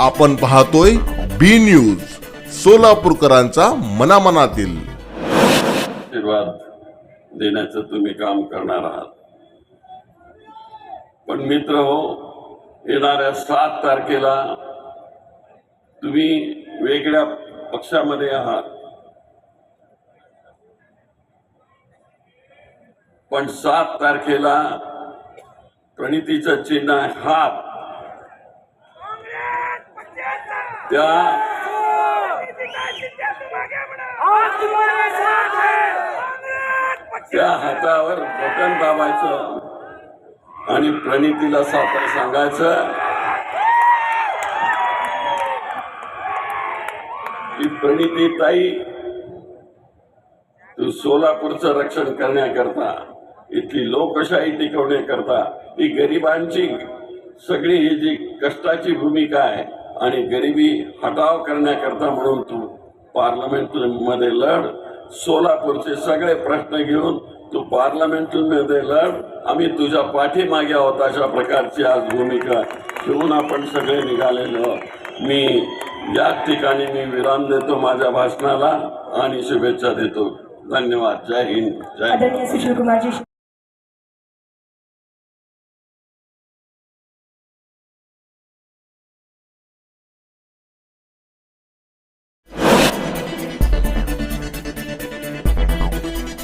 आपण पाहतोय बी न्यूज सोलापूरकरांचा मनामनातील. आशीर्वाद देण्याचं तुम्ही काम करणार आहात. पण मित्र हो येणाऱ्या सात तारखेला तुम्ही वेगळ्या पक्षामध्ये आहात. पण सात तारखेला प्रणितीचं चिन्ह आहे हात त्या त्या हातावर बटन दाबायचं आणि प्रणितीला साखर सांगायचं. की प्रणिती ताई तू सोलापूरचं रक्षण करण्याकरता इथली लोकशाही टिकवण्याकरता ही गरिबांची सगळी ही जी कष्टाची भूमिका आहे आणि गरिबी हटाव करण्याकरता म्हणून तू पार्लमेंटमध्ये लढ. सोलापूरचे सगळे प्रश्न घेऊन तू पार्लमेंटमध्ये लढ. आम्ही तुझ्या पाठीमागे आहोत अशा प्रकारची आज भूमिका घेऊन आपण सगळे निघालेलो. मी याच ठिकाणी मी विराम देतो माझ्या भाषणाला आणि शुभेच्छा देतो. धन्यवाद. जय हिंद. जय सुशील कुमारजी